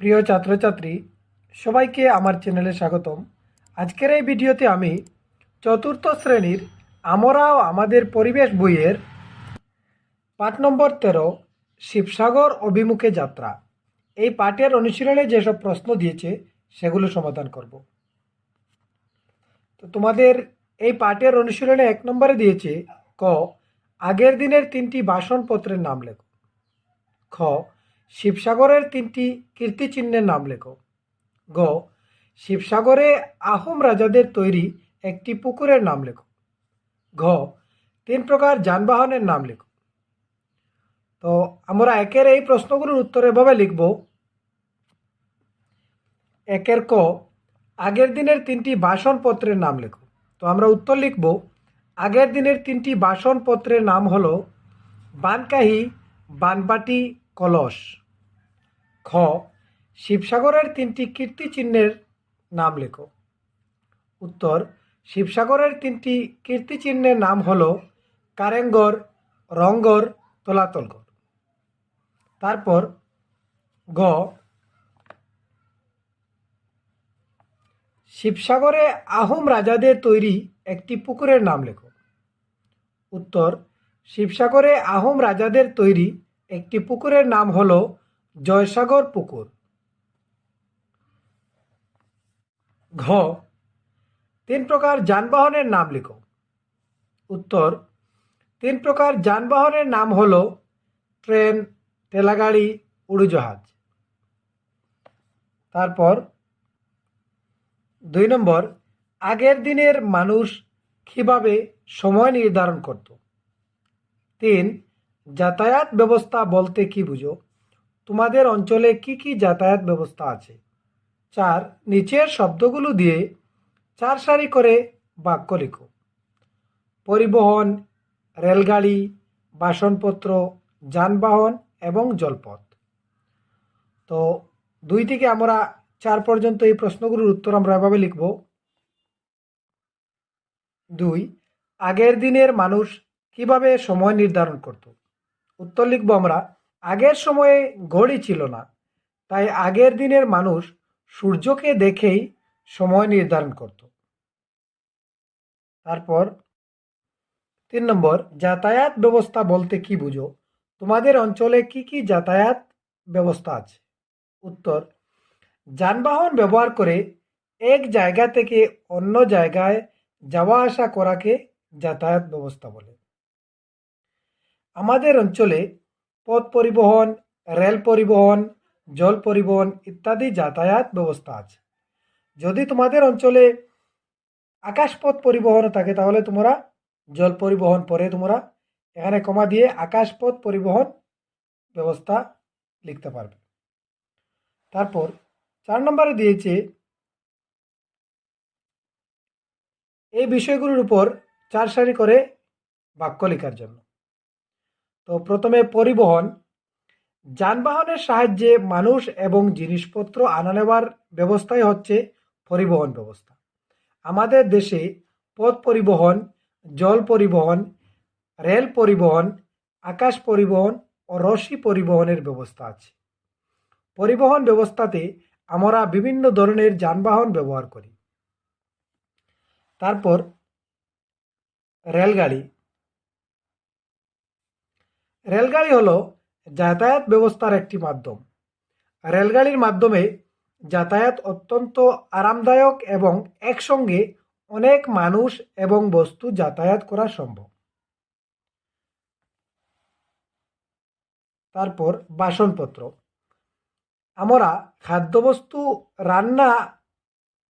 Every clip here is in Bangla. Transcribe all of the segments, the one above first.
প্রিয় ছাত্রছাত্রী, সবাইকে আমার চ্যানেলে স্বাগতম। আজকের এই ভিডিওতে আমি চতুর্থ শ্রেণির আমরাও আমাদের পরিবেশ বইয়ের পাঠ নম্বর তেরো, শিবসাগর অভিমুখে যাত্রা। এই পাঠের অনুশীলনে যেসব প্রশ্ন দিয়েছে, সেগুলো সমাধান করব। তো তোমাদের এই পাঠের অনুশীলনে এক নম্বরে দিয়েছে, ক, আগের দিনের তিনটি বাসনপত্রের নাম লেখো। খ শিবসাগরের তিনটি কীর্তিচিহ্নের নাম লেখো। গ, শিবসাগরে আহোম রাজাদের তৈরি একটি পুকুরের নাম লেখো। ঘ, তিন প্রকার যানবাহনের নাম লেখো। তো আমরা একের এই প্রশ্নগুলোর উত্তর এভাবে লিখব। একের ক, আগের দিনের তিনটি বাসনপত্রের নাম লেখো। তো আমরা উত্তর লিখব, আগের দিনের তিনটি বাসনপত্রের নাম হলো বানকাহি, বানবাটি, কলস। খ, শিবসাগরের তিনটি কীর্তিচিহ্নের নাম লেখো। উত্তর, শিবসাগরের তিনটি কীর্তিচিহ্নের নাম হল কারেঙ্গর, রঙ্গর তলাতলগড় তারপর গ, শিবসাগরে আহোম রাজাদের তৈরি একটি পুকুরের নাম লেখো। উত্তর, শিবসাগরে আহোম রাজাদের তৈরি একটি পুকুরের নাম হল জয়সাগর পুকুর। ঘ, তিন প্রকার যানবাহনের নাম লিখো। উত্তর, তিন প্রকার যানবাহনের নাম হল ট্রেন টেলাগাড়ি উড়োজাহাজ। তারপর, দুই নম্বর, আগের দিনের মানুষ কীভাবে সময় নির্ধারণ করত? তিন, যাতায়াত ব্যবস্থা বলতে কি বুঝো? তোমাদের অঞ্চলে কি কি যাতায়াত ব্যবস্থা আছে? চার, নিচের শব্দগুলো দিয়ে চার সারি করে বাক্য লিখো। পরিবহন, রেলগাড়ি, বাসনপত্র, যানবাহন এবং জলপথ। তো দুই থেকে আমরা চার পর্যন্ত এই প্রশ্নগুলোর উত্তর আমরা এভাবে লিখব। দুই, আগের দিনের মানুষ কীভাবে সময় নির্ধারণ করত? উত্তর লিখব আমরা আগের সময়ে ঘড়ি ছিল না। তাই আগের দিনের মানুষ সূর্যকে দেখেই সময় নির্ধারণ করত। তারপর তিন নম্বর, যাতায়াত ব্যবস্থা বলতে কি বুঝো? তোমাদের অঞ্চলে কি কি যাতায়াত ব্যবস্থা আছে? উত্তর, যানবাহন ব্যবহার করে এক জায়গা থেকে অন্য জায়গায় যাওয়া আসা করাকে যাতায়াত ব্যবস্থা বলে। আমাদের অঞ্চলে পথ পরিবহন, রেল পরিবহন, জল পরিবহন ইত্যাদি যাতায়াত ব্যবস্থা আছে। যদি তোমাদের অঞ্চলে আকাশপথ পরিবহন থাকে, তাহলে তোমরা জল পরিবহন পরে তোমরা এখানে কমা দিয়ে আকাশপথ পরিবহন ব্যবস্থা লিখতে পারবে। তারপর চার নম্বরে দিয়েছে, এই বিষয়গুলোর উপর চার সারি করে বাক্য লেখার জন্য। তো প্রথমে পরিবহন। যানবাহনের সাহায্যে মানুষ এবং জিনিসপত্র আনা নেওয়ার ব্যবস্থাই হচ্ছে পরিবহন ব্যবস্থা। আমাদের দেশে পথ পরিবহন, জল পরিবহন, রেল পরিবহন, আকাশ পরিবহন ও রশি পরিবহনের ব্যবস্থা আছে। পরিবহন ব্যবস্থাতে আমরা বিভিন্ন ধরনের যানবাহন ব্যবহার করি। তারপর রেলগাড়ি রেলগাড়ি হলো যাতায়াত ব্যবস্থার একটি মাধ্যম। রেলগাড়ির মাধ্যমে যাতায়াত অত্যন্ত আরামদায়ক এবং একসঙ্গে অনেক মানুষ এবং বস্তু যাতায়াত করা সম্ভব। তারপর বাসনপত্র। আমরা খাদ্যবস্তু, রান্না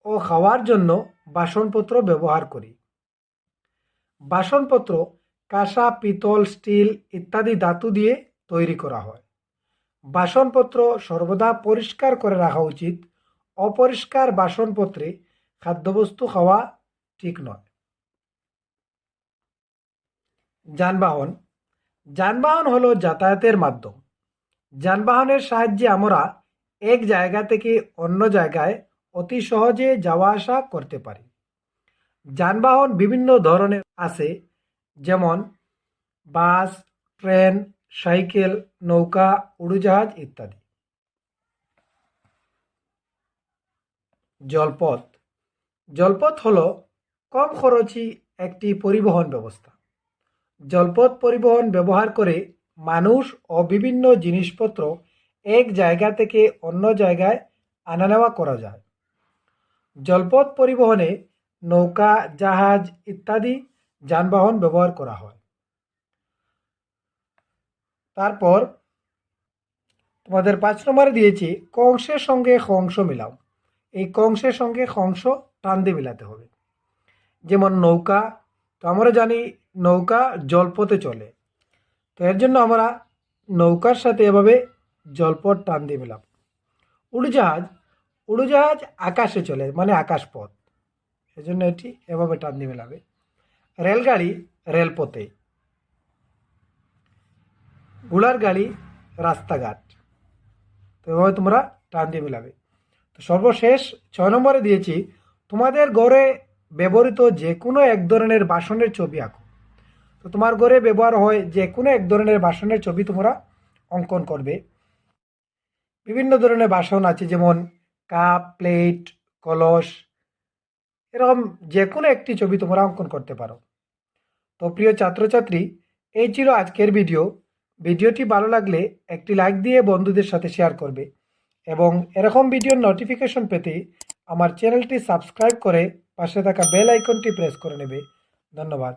ও খাওয়ার জন্য বাসনপত্র ব্যবহার করি। বাসনপত্র কাঁসা, পিতল, স্টিল ইত্যাদি ধাতু দিয়ে তৈরি করা হয়। বাসনপত্র সর্বদা পরিষ্কার করে রাখা উচিত। অপরিষ্কার বাসনপত্রে খাদ্যবস্তু খাওয়া ঠিক নয়। যানবাহন। যানবাহন হলো যাতায়াতের মাধ্যম। যানবাহনের সাহায্যে আমরা এক জায়গা থেকে অন্য জায়গায় অতি সহজে যাওয়া আসা করতে পারি। যানবাহন বিভিন্ন ধরনের আছে যেমন বাস, ট্রেন, সাইকেল, নৌকা, উড়োজাহাজ ইত্যাদি। জলপথ। জলপথ হল কম খরচী একটি পরিবহন ব্যবস্থা। জলপথ পরিবহন ব্যবহার করে মানুষ ও বিভিন্ন জিনিসপত্র এক জায়গা থেকে অন্য জায়গায় আনা নেওয়া করা যায়। জলপথ পরিবহনে নৌকা, জাহাজ ইত্যাদি যানবাহন ব্যবহার করা হয়। তারপর তোমাদের পাঁচ নম্বরে দিয়েছি, কংসের সঙ্গে কংস মিলাও। এই কংসের সঙ্গে কংস টান দিয়ে মিলাতে হবে। যেমন নৌকা, তো আমরা জানি নৌকা জলপথে চলে। তো এর জন্য আমরা নৌকার সাথে এভাবে জলপথ টান দিয়ে মিলাম উড়োজাহাজ উড়োজাহাজ আকাশে চলে মানে আকাশপথ। এজন্য এটি এভাবে টান দিয়ে মেলাবে। রেলগাড়ি রেলপথে। ঘোড়ার গাড়ি রাস্তাঘাট। তো এভাবে তোমরা টান দিয়ে মেলাবে তো সর্বশেষ ছয় নম্বরে দিয়েছি, তোমাদের ঘরে ব্যবহৃত যে কোনো এক ধরনের বাসনের ছবি আঁকো। তো তোমার ঘরে ব্যবহার হয় যে কোনো এক ধরনের বাসনের ছবি তোমরা অঙ্কন করবে। বিভিন্ন ধরনের বাসন আছে, যেমন কাপ, প্লেট, কলস এরকম যে কোনো একটি ছবি তোমরা অঙ্কন করতে পারো। তো প্রিয় ছাত্রছাত্রী, এই ছিল আজকের ভিডিও। ভিডিওটি ভালো লাগলে একটি লাইক দিয়ে বন্ধুদের সাথে শেয়ার করবে এবং এরকম ভিডিওর নোটিফিকেশন পেতে আমার চ্যানেলটি সাবস্ক্রাইব করে পাশে থাকা বেল আইকনটি প্রেস করে নেবে। ধন্যবাদ।